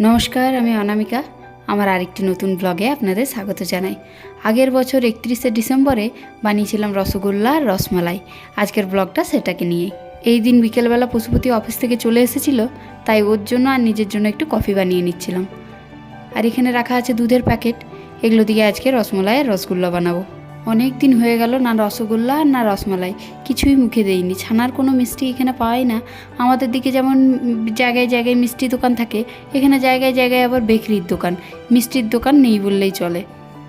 নমস্কার, আমি অনামিকা। আমার আরেকটি নতুন ব্লগে আপনাদের স্বাগত জানাই। আগের বছর একত্রিশে ডিসেম্বরে বানিয়েছিলাম রসগোল্লা আর রসমালাই। আজকের ব্লগটা সেটাকে নিয়ে। এই দিন বিকেলবেলা পশুপতি অফিস থেকে চলে এসেছিল, তাই ওর জন্য আর নিজের জন্য একটু কফি বানিয়ে নিচ্ছিলাম। আর এখানে রাখা আছে দুধের প্যাকেট এগুলো দিয়ে আজকে রসমলাই আর রসগোল্লা বানাবো। অনেক দিন হয়ে গেল না রসগোল্লা আর না রসমালাই। কিছুই মুখে দেইনি। ছানার কোনো মিষ্টি এখানে পাওয়াই না। আমাদের দিকে যেমন জায়গায় জায়গায় মিষ্টি দোকান থাকে, এখানে জায়গায় জায়গায় আবার বেকারির দোকান। মিষ্টির দোকান নেই বললেই চলে।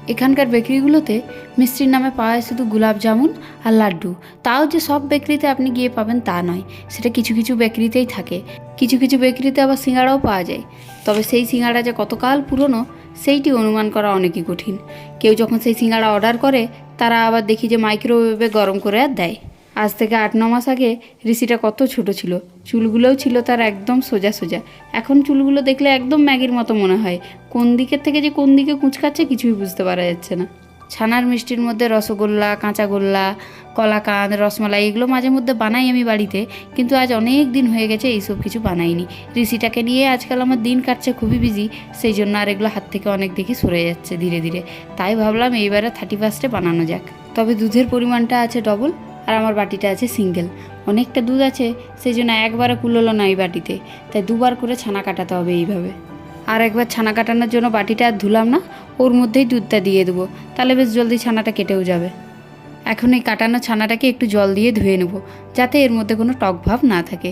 এখানকার বেকারিগুলোতে মিষ্টির নামে পাওয়া যায় শুধু গোলাপ জামুন আর লাড্ডু। তাও যে সব বেকারিতে আপনি গিয়ে পাবেন তা নয়। সেটা কিছু কিছু বেকারিতেই থাকে। কিছু কিছু বেকারিতে আবার সিঙ্গাড়াও পাওয়া যায়। তবে সেই সিঙ্গাড়া যে কতকাল পুরনো, সেইটি অনুমান করা অনেকই কঠিন। কেউ যখন সেই সিঙ্গাড়া অর্ডার করে তারা আবার দেখি যে মাইক্রোওয়েভে গরম করে আর দেয়। আজ থেকে আট, ন মাস আগে ঋষিটা কত ছোট ছিল। চুলগুলোও ছিল তার একদম সোজা সোজা। এখন চুলগুলো দেখলে একদম ম্যাগির মতো মনে হয়। কোন দিকের থেকে যে কোন দিকে কুচকাচ্ছে কিছুই বুঝতে পারা যাচ্ছে না। ছানার মিষ্টির মধ্যে রসগোল্লা, কাঁচাগোল্লা, কলাকাঁদ, রসমালাই এগুলো মাঝে মধ্যে বানাই আমি বাড়িতে। কিন্তু আজ অনেক দিন হয়ে গেছে এইসব কিছু বানাইনি। ঋষিটাকে নিয়ে আজকাল আমার দিন কাটছে খুবই বিজি সেই জন্য আর এগুলো হাত থেকে অনেক দেখি সরে যাচ্ছে ধীরে ধীরে। তাই ভাবলাম এইবারে থার্টি ফার্স্টে বানানো যাক। তবে দুধের পরিমাণটা আছে ডবল আর আমার বাটিটা আছে সিঙ্গেল অনেকটা দুধ আছে সেই জন্য একবারে কুলোলো না এই বাটিতে। তাই দুবার করে ছানা কাটাতে হবে এইভাবে। আর একবার ছানা কাটানোর জন্য বাটিটা আর ধুলাম না, ওর মধ্যেই দুধটা দিয়ে দেবো। তাহলে বেশ জলদি ছানাটা কেটেও যাবে। এখন এই কাটানো ছানাটাকে একটু জল দিয়ে ধুয়ে নেব, যাতে এর মধ্যে কোনো টক ভাব না থাকে।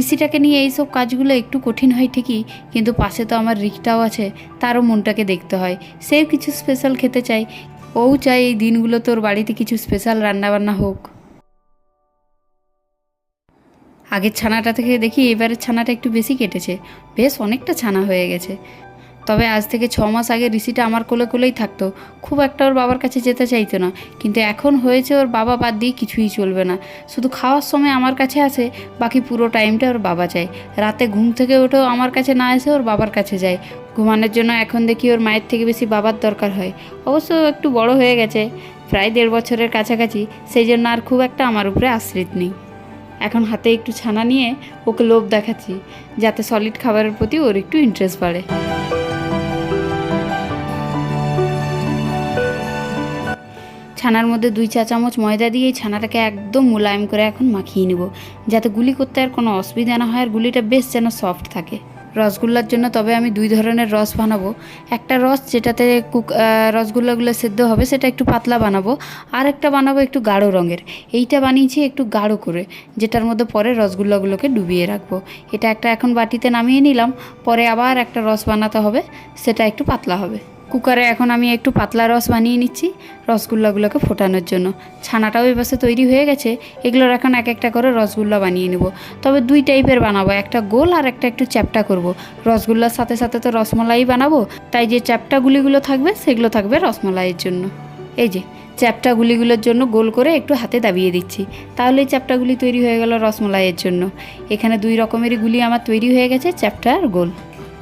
ঋষিটাকে নিয়ে এইসব কাজগুলো একটু কঠিন হয় ঠিকই, কিন্তু পাশে তো আমার রিকটাও আছে, তারও মনটাকে দেখতে হয়। সেও কিছু স্পেশাল খেতে চাই। ও চাই এই দিনগুলো তোর বাড়িতে কিছু স্পেশাল রান্নাবান্না হোক। আগের ছানাটা থেকে দেখি এবারের ছানাটা একটু বেশি কেটেছে। বেশ, অনেকটা ছানা হয়ে গেছে। তবে আজ থেকে ছ মাস আগে ঋষিটা আমার কোলে কোলেই থাকতো। খুব একটা ওর বাবার কাছে যেতে চাইতো না। কিন্তু এখন হয়েছে ওর বাবা বাদ দিয়ে কিছুই চলবে না। শুধু খাওয়ার সময় আমার কাছে আসে, বাকি পুরো টাইমটা ওর বাবা চায়। রাতে ঘুম থেকে উঠেও আমার কাছে না এসে ওর বাবার কাছে যায়। ঘুমানোর জন্য এখন দেখি ওর মায়ের থেকে বেশি বাবার দরকার হয়। অবশ্য একটু বড় হয়ে গেছে, প্রায় দেড় বছরের কাছাকাছি। সেই জন্য আর খুব একটা আমার উপরে আশ্রিত নেই। এখন হাতে একটু ছানা নিয়ে ওকে লোভ দেখাচ্ছি, যাতে সলিড খাবারের প্রতি ওর একটু ইন্টারেস্ট বাড়ে। ছানার মধ্যে দুই চা চামচ ময়দা দিয়ে ছানাটাকে একদম মোলায়েম করে এখন মাখিয়ে নেব, যাতে গুলি করতে আর কোনো অসুবিধা না হয় আর গুলিটা বেশ যেন সফট থাকে। রসগোল্লার জন্য, তবে আমি দুই ধরনের রস বানাবো। একটা রস যেটাতে কুক রসগোল্লাগুলো সেদ্ধ হবে, সেটা একটু পাতলা বানাবো। আর একটা বানাবো একটু গাঢ় রঙের। এইটা বানিয়েছি একটু গাঢ় করে, যেটার মধ্যে পরে রসগোল্লাগুলোকে ডুবিয়ে রাখব। এটা একটা এখন বাটিতে নামিয়ে নিলাম, পরে আবার একটা রস বানাতে হবে, সেটা একটু পাতলা হবে। কুকারে এখন আমি একটু পাতলা রস বানিয়ে নিচ্ছি রসগোল্লাগুলোকে ফোটানোর জন্য। ছানাটাও পাশে তৈরি হয়ে গেছে। এগুলোর এখন এক একটা করে রসগোল্লা বানিয়ে নেব। তবে দুই টাইপের বানাবো, একটা গোল আর একটা একটু চ্যাপটা করব। রসগোল্লার সাথে সাথে তো রসমলাই বানাবো, তাই যে চ্যাপটা গুলিগুলো থাকবে, সেগুলো থাকবে রসমলাইয়ের জন্য। এই যে, চ্যাপটা গুলিগুলোর জন্য গোল করে একটু হাতে দাবিয়ে দিচ্ছি। তাহলে চ্যাপটাগুলি তৈরি হয়ে গেল রসমলাইয়ের জন্য। এখানে দুই রকমেরই গুলি আমার তৈরি হয়ে গেছে, চ্যাপটা আর গোল।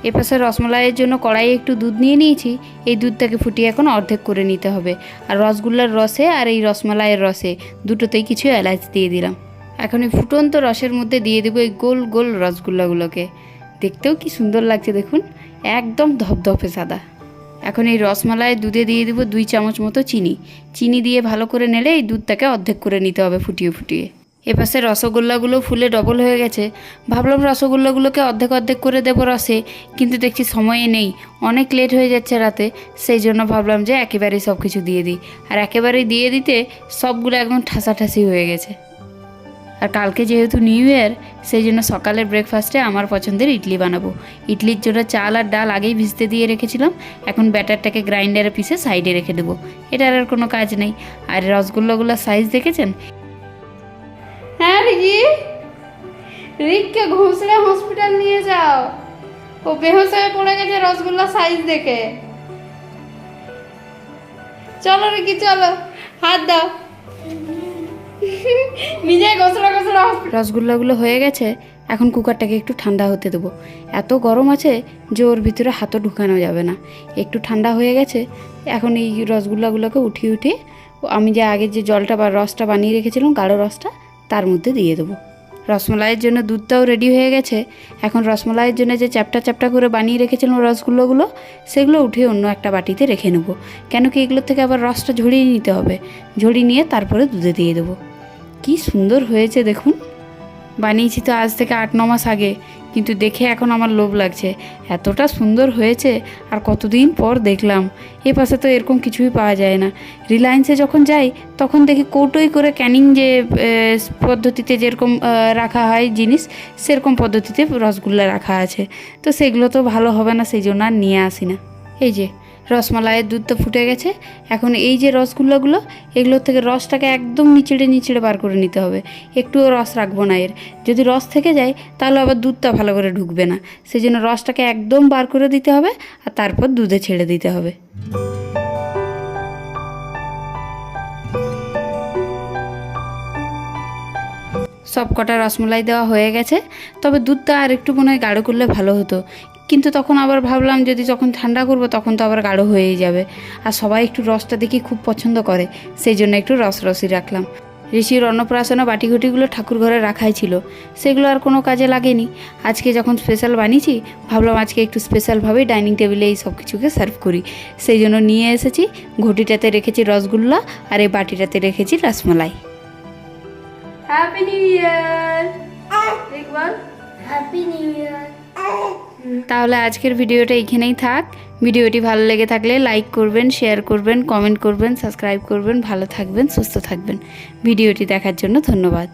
এপাশে রসমলাইয়ের জন্য কড়াইয়ে একটু দুধ নিয়ে নিয়েছি। এই দুধটাকে ফুটিয়ে এখন অর্ধেক করে নিতে হবে। আর রসগোল্লার রসে আর এই রসমালাইয়ের রসে দুটোতেই কিছু এলাচ দিয়ে দিলাম। এখন এই ফুটন্ত রসের মধ্যে দিয়ে দেবো এই গোল গোল রসগোল্লাগুলোকে। দেখতেও কি সুন্দর লাগছে দেখুন, একদম ধপধপে সাদা। এখন এই রসমালাই দুধে দিয়ে দেবো দুই চামচ মতো চিনি। চিনি দিয়ে ভালো করে নেড়ে এই দুধটাকে অর্ধেক করে নিতে হবে ফুটিয়ে ফুটিয়ে। এপাশে রসগোল্লাগুলো ফুলে ডবল হয়ে গেছে। ভাবলাম রসগোল্লাগুলোকে অর্ধেক অর্ধেক করে দেবো রসে, কিন্তু দেখছি সময়ে নেই, অনেক লেট হয়ে যাচ্ছে রাতে। সেই জন্য ভাবলাম যে একেবারেই সব কিছু দিয়ে দিই। আর একেবারেই দিয়ে দিতে সবগুলো একদম ঠাসাঠাসি হয়ে গেছে। আর কালকে যেহেতু নিউ ইয়ার সেই জন্য সকালের ব্রেকফাস্টে আমার পছন্দের ইডলি বানাবো। ইডলির জন্য চাল আর ডাল আগেই ভিজতে দিয়ে রেখেছিলাম, এখন ব্যাটারটাকে গ্রাইন্ডারে পিসে সাইডে রেখে দেবো। এটার আর কোনো কাজ নেই। আর রসগোল্লাগুলোর সাইজ দেখেছেন? রিককে ঘুষড়ে হসপিটাল নিয়ে যাও। ও বেহোশ হয়ে পড়ে গেছে রসগোল্লা সাইজ দেখে। চলো রিকি, চলো। হাত দাও। নিজে ঘষড়া ঘষড়া রসগোল্লাগুলো হয়ে গেছে, এখন কুকারটাকে একটু ঠান্ডা হতে দেবো। এত গরম আছে যে ওর ভিতরে হাতও ঢুকানো যাবে না। একটু ঠান্ডা হয়ে গেছে, এখন এই রসগোল্লাগুলোকে উঠিয়ে উঠিয়ে আমি যে আগে যে জলটা বা রসটা বানিয়ে রেখেছিলাম, গাঢ় রসটা, তার মধ্যে দিয়ে দেবো। রসমলাইয়ের জন্য দুধটাও রেডি হয়ে গেছে। এখন রসমলাইয়ের জন্য যে চ্যাপটা চ্যাপটা করে বানিয়ে রেখেছিলাম রসগুলোগুলো, সেগুলো উঠে অন্য একটা বাটিতে রেখে নেব। কেন কি এগুলোর থেকে আবার রসটা ঝরিয়ে নিতে হবে। ঝরিয়ে নিয়ে তারপরে দুধে দিয়ে দেবো। কি সুন্দর হয়েছে দেখুন। বানিয়েছি তো আজ থেকে আট, ন মাস আগে। কিন্তু দেখে এখন আমার লোভ লাগছে। এতটা সুন্দর হয়েছে আর কতদিন পর দেখলাম। এ পাশে তো এরকম কিছুই পাওয়া যায় না। রিলায়েন্সে যখন যাই, তখন দেখি কৌটোই করে ক্যানিং যে পদ্ধতিতে যেরকম রাখা হয় জিনিস, সেরকম পদ্ধতিতে রসগোল্লা রাখা আছে। তো সেগুলো তো ভালো হবে না, সেই জন্য আর নিয়ে আসি না। এই যে রসমালাইয়ের দুধ তো ফুটে গেছে। এখন এই যে রসগোল্লাগুলো, এগুলোর থেকে রসটাকে একদম নিচড়ে নিচড়ে বার করে নিতে হবে। একটুও রস রাখব না এর। যদি রস থেকে যায়, তাহলে আবার দুধটা ভালো করে ঢুকবে না। সেই জন্য রসটাকে একদম বার করে দিতে হবে আর তারপর দুধে ছেড়ে দিতে হবে। সব কটা রসমলাই দেওয়া হয়ে গেছে। তবে দুধটা আর একটু মনে হয় গাঢ় করলে ভালো হতো। কিন্তু তখন আবার ভাবলাম যদি যখন ঠান্ডা করব তখন তো আবার গাঢ় হয়েই যাবে। আর সবাই একটু রসটা দেখি খুব পছন্দ করে সেই জন্য একটু রস রসই রাখলাম। ঋষির অন্নপ্রাশনে বাটিঘটিগুলো ঠাকুর ঘরে রাখাই ছিল সেগুলো আর কোনো কাজে লাগেনি। আজকে যখন স্পেশাল বানিয়েছি ভাবলাম আজকে একটু স্পেশালভাবেই ডাইনিং টেবিলে এই সব কিছুকে সার্ভ করি। সেই জন্য নিয়ে এসেছি ঘটিটাতে রেখেছি রসগোল্লা আর এই বাটিটাতে রেখেছি rasmalai. Happy new year happy new year তাহলে আজকের ভিডিওটা এখানেই থাক। ভিডিওটি ভালো লেগে থাকলে লাইক করবেন শেয়ার করবেন কমেন্ট করবেন সাবস্ক্রাইব করবেন, ভালো থাকবেন, সুস্থ থাকবেন। ভিডিওটি দেখার জন্য ধন্যবাদ।